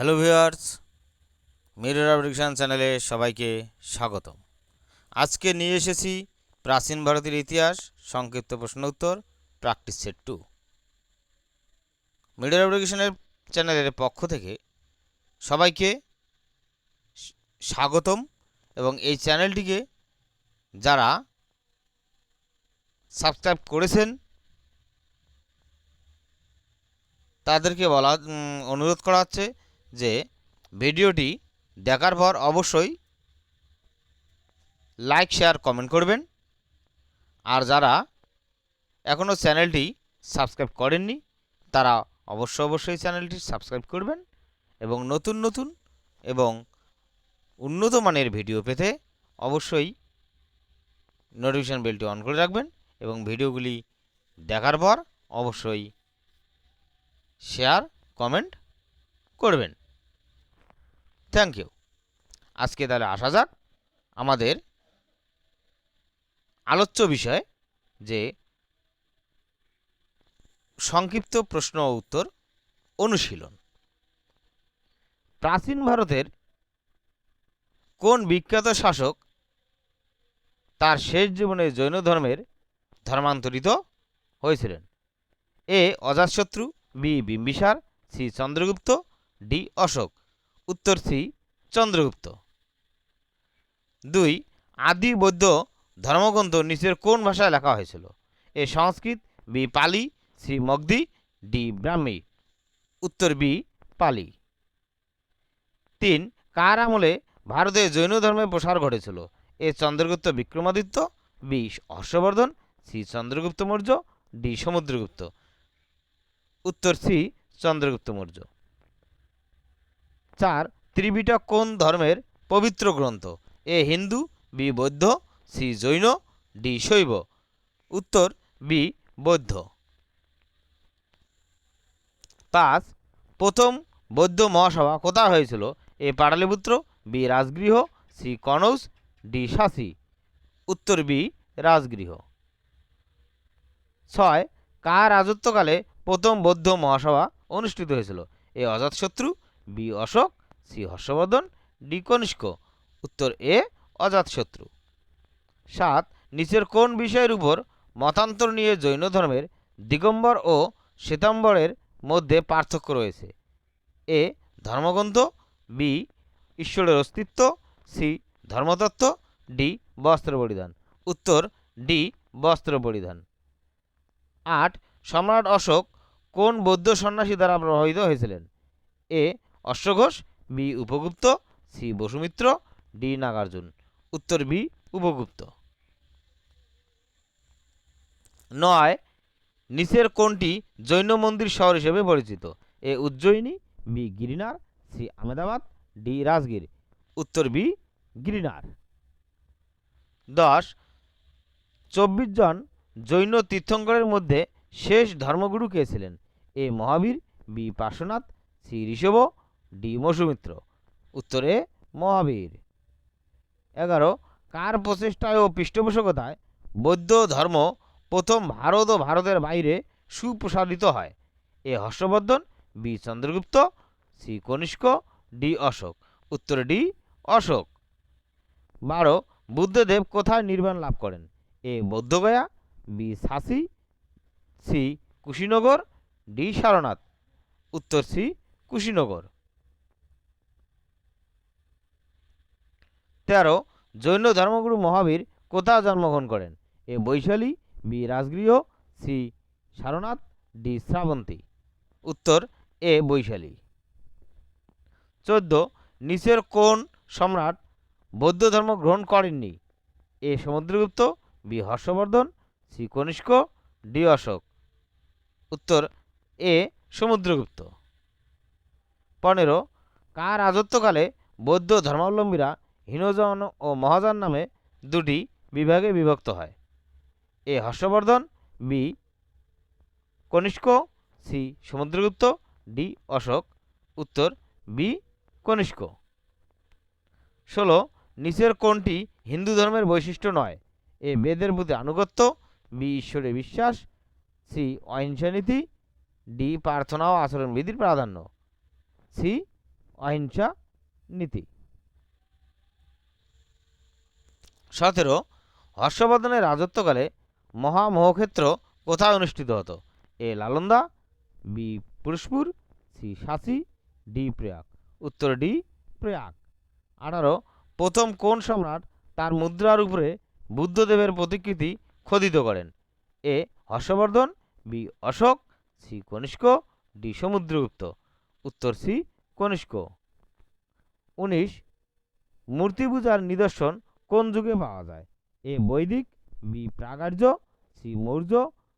Hello viewers mirror অবডিকশন চ্যানেলে সবাইকে স্বাগতম। আজকে নিয়ে এসেছি প্রাচীন ভারতের ইতিহাস, সংক্ষিপ্ত প্রশ্ন উত্তর প্র্যাকটিস সেট টু মিরর অবডিকশনের চ্যানেলের পক্ষ থেকে সবাইকে স্বাগতম এবং এই চ্যানেলটিকে যারা সাবস্ক্রাইব করেছেন, তাদেরকে বলা অনুরোধ করা হচ্ছে যে ভিডিওটি দেখার পর অবশ্যই লাইক শেয়ার কমেন্ট করবেন। আর যারা এখনও চ্যানেলটি সাবস্ক্রাইব করেননি, তারা অবশ্য অবশ্যই চ্যানেলটি সাবস্ক্রাইব করবেন এবং নতুন নতুন এবং উন্নত মানের ভিডিও পেতে অবশ্যই নোটিফিকেশান বেলটি অন করে রাখবেন এবং ভিডিওগুলি দেখার পর অবশ্যই শেয়ার কমেন্ট করবেন। থ্যাংক ইউ আজকে তাহলে আসা যাক আমাদের আলোচ্য বিষয় যে সংক্ষিপ্ত প্রশ্ন ও উত্তর অনুশীলন। প্রাচীন ভারতের কোন বিখ্যাত শাসক তার শেষ জীবনে জৈন ধর্মের ধর্মান্তরিত হয়েছিলেন? A Ajatashatru, B Bimbisara, C Chandragupta, D Ashoka. উত্তর সি, চন্দ্রগুপ্ত। দুই, আদি বৌদ্ধ ধর্মগ্রন্থ নিচের কোন ভাষায় লেখা হয়েছিল? A Sanskrit, B Pali, C Magadhi, D Brahmi. উত্তর বি, পালি। তিন, কার আমলে ভারতে জৈন ধর্মের প্রসার ঘটেছিল? A Chandragupta Vikramaditya, B Harshavardhana, C Chandragupta Maurya, D Samudragupta. উত্তর সি, চন্দ্রগুপ্ত মৌর্য। চার ত্রিবিটা কোন ধর্মের পবিত্র গ্রন্থ? A Hindu, B Bauddha, C Jain, D Shaiva. উত্তর, বি বৌদ্ধ। পাঁচ, প্রথম বৌদ্ধ মহাসভা কোথায় হয়েছিল? A Pataliputra, B Rajagriha, C Kannauj, D শাসি উত্তর, বি রাজগৃহ। ছয়, কার রাজত্বকালে প্রথম বৌদ্ধ মহাসভা অনুষ্ঠিত হয়েছিল? A Ajatashatru B Ashoka, C Harshavardhana, D Kanishka. উত্তর এ অজাতশত্রু সাত, নিচের কোন বিষয়ের উপর মতান্তর নিয়ে জৈন ধর্মের দিগম্বর ও শ্বেতাম্বরের মধ্যে পার্থক্য রয়েছে? এ, ধর্মগ্রন্থ, বি, ঈশ্বরের অস্তিত্ব, সি, ধর্মতত্ত্ব, ডি, বস্ত্র পরিধান উত্তর, ডি, বস্ত্র পরিধান আট, সম্রাট অশোক কোন বৌদ্ধ সন্ন্যাসী দ্বারা প্রভাবিত হয়েছিলেন? A অশ্বঘোষ B Upagupta C Vasumitra D Nagarjuna. উত্তর বি উপগুপ্ত। নয়, নিচের কোনটি জৈন মন্দির শহর হিসেবে পরিচিত। A Ujjayini B Girinar C Ahmedabad D Rajgir. উত্তর বি গিরিনার। দশ, চব্বিশ জন জৈন তীর্থঙ্করের মধ্যে শেষ ধর্মগুরু কে ছিলেন? A Mahavira B Parshvanath C Rishabh D Masumitra উত্তরে মহাবীর। এগারো, কার প্রচেষ্টায় ও পৃষ্ঠপোষকতায় বৌদ্ধ ধর্ম প্রথম ভারত ও ভারতের বাইরে সুপ্রসারিত হয়? A Harshavardhana, B Chandragupta, C Kanishka, D Ashoka. উত্তর ডি অশোক। বারো, বুদ্ধদেব কোথায় নির্বাণ লাভ করেন? এ বৌদ্ধগয়া, বি সাসি সি কুশীনগর, ডি সারনাথ। উত্তর সি কুশীনগর। তেরো জৈন ধর্মগুরু মহাবীর কোথায় জন্মগ্রহণ করেন। A Vaishali B Rajagriha, C Sarnath, D Shravasti. উত্তর, এ বৈশালী। চোদ্দ, নিচের কোন সম্রাট বৌদ্ধ ধর্ম গ্রহণ করেননি? A Samudragupta, B Harshavardhana, C Kanishka, D Ashoka. উত্তর, এ সমুদ্রগুপ্ত। পনেরো, কার রাজত্বকালে বৌদ্ধ ধর্মাবলম্বীরা হীনজন ও মহাযান নামে দুটি বিভাগে বিভক্ত হয়। A Harshavardhana, B Kanishka, C Samudragupta, D Ashoka, উত্তর বি কনিষ্ক। ষোলো, নিচের কোনটি হিন্দু ধর্মের বৈশিষ্ট্য নয়। এ বেদের প্রতি আনুগত্য, বি ঈশ্বরে বিশ্বাস, সি অহিংসা নীতি ডি প্রার্থনা ও আচরণবিধির প্রাধান্য, সি অহিংসা নীতি সতেরো, হর্ষবর্ধনের রাজত্বকালে মহামহক্ষেত্র কোথায় অনুষ্ঠিত হতো? A, Nalanda, B, Purushapura, C সাঁচি ডি, প্রয়াগ। উত্তর, ডি, প্রয়াগ। আঠারো, প্রথম কোন সম্রাট তার মুদ্রার উপরে বুদ্ধদেবের প্রতিকৃতি খোদিত করেন? A, Harshavardhana, B, Ashoka, C, Kanishka, D, Samudragupta. উত্তর, সি, কনিষ্ক। উনিশ মূর্তি পূজার নিদর্শন কোন যুগে পাওয়া যায়? এ বৈদিক বি প্রাগার্য সি মৌর্য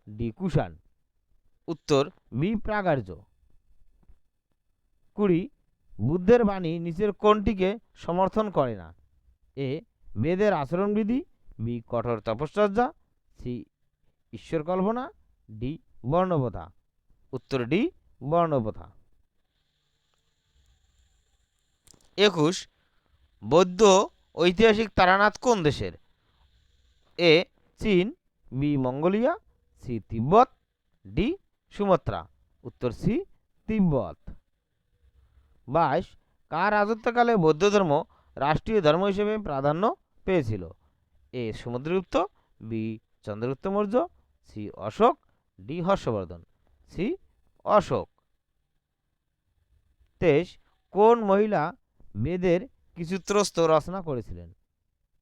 ডি কুষাণ। উত্তর। বি প্রাগার্য। কুড়ি বুদ্ধের বাণী নিচের কোনটিকে সমর্থন করে না। এ বেদের আচরণবিধি বি কঠোর তপশ্চর্যা সি ঈশ্বর কল্পনা ডি বর্ণপ্রথা উত্তর ডি বর্ণপ্রথা একুশ বৌদ্ধ ঐতিহাসিক তারানাথ কোন দেশের? এ, চীন, বি, মঙ্গোলিয়া, সি, তিব্বত, ডি, সুমাত্রা। উত্তর সি, তিব্বত। বাইশ, কার রাজত্বকালে বৌদ্ধ ধর্ম রাষ্ট্রীয় ধর্ম হিসেবে প্রাধান্য পেয়েছিল? A, Samudragupta, B, Chandragupta Maurya, C, Ashoka, D, Harshavardhana. C, Ashoka. তেইশ, কোন মহিলা বেদের কিছু ত্রস্ত রচনা করেছিলেন।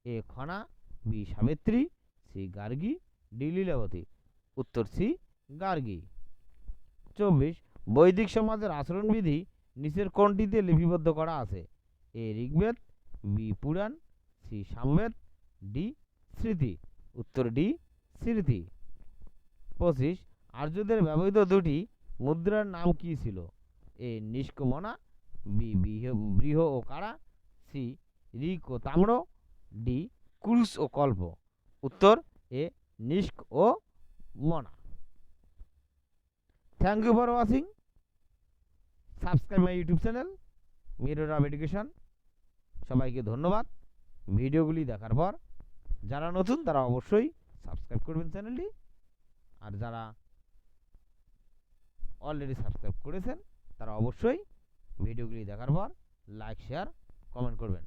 A Khana B Savitri, C Gargi, D Lilavati, উত্তর সি গার্গী। চব্বিশ, বৈদিক সমাজের আচরণবিধি নিচের কোনটিতে লিপিবদ্ধ করা আছে? A Rigveda, B Purana, C Samaveda, D Smriti, উত্তর ডি স্মৃতি। পঁচিশ, আর্যদের ব্যবহৃত দুটি মুদ্রার নাম কি ছিল? এ নিষ্কমনা, বি বিহ- ও কারা সি ঋক ও তাম্র, ডি কুরুস ও কল্প। উত্তর, এ নিষ্ক ও মনা। Thank you for watching subscribe my YouTube channel mirror of education সবাইকে ধন্যবাদ। ভিডিওগুলি দেখার পর, যারা নতুন, তারা অবশ্যই সাবস্ক্রাইব করবেন চ্যানেলটি আর যারা অলরেডি সাবস্ক্রাইব করেছেন, তারা অবশ্যই ভিডিওগুলি দেখার পর লাইক শেয়ার কমেন্ট করবেন।